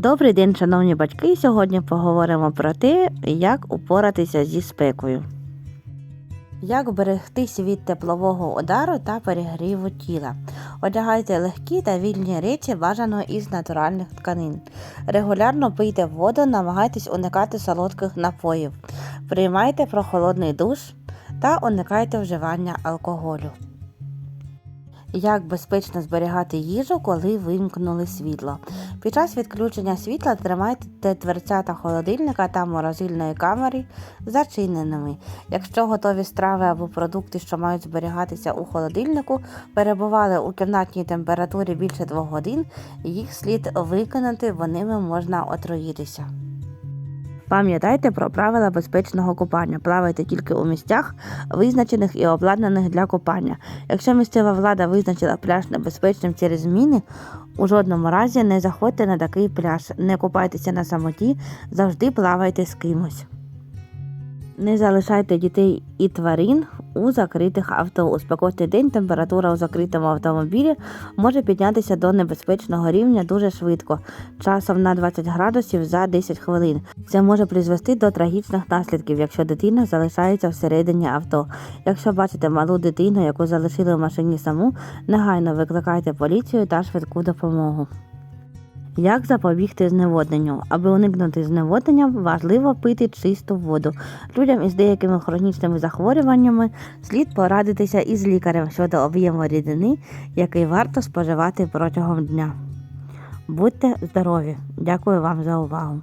Добрий день, шановні батьки. Сьогодні поговоримо про те, як упоратися зі спекою. Як берегтись від теплового удару та перегріву тіла. Одягайте легкі та вільні речі бажано із натуральних тканин. Регулярно пийте воду, намагайтесь уникати солодких напоїв. Приймайте прохолодний душ та уникайте вживання алкоголю. Як безпечно зберігати їжу, коли вимкнули світло? Під час відключення світла тримайте дверцята холодильника та морозильної камери зачиненими. Якщо готові страви або продукти, що мають зберігатися у холодильнику, перебували у кімнатній температурі більше 2 годин, їх слід викинути, бо ними можна отруїтися. Пам'ятайте про правила безпечного купання. Плавайте тільки у місцях, визначених і обладнаних для купання. Якщо місцева влада визначила пляж небезпечним через зміни, у жодному разі не заходьте на такий пляж, не купайтеся на самоті, завжди плавайте з кимось. Не залишайте дітей і тварин у закритих авто. У спекотний день температура у закритому автомобілі може піднятися до небезпечного рівня дуже швидко, часом на 20 градусів за 10 хвилин. Це може призвести до трагічних наслідків, якщо дитина залишається всередині авто. Якщо бачите малу дитину, яку залишили в машині саму, негайно викликайте поліцію та швидку допомогу. Як запобігти зневодненню? Аби уникнути зневоднення, важливо пити чисту воду. Людям із деякими хронічними захворюваннями слід порадитися із лікарем щодо об'єму рідини, який варто споживати протягом дня. Будьте здорові! Дякую вам за увагу!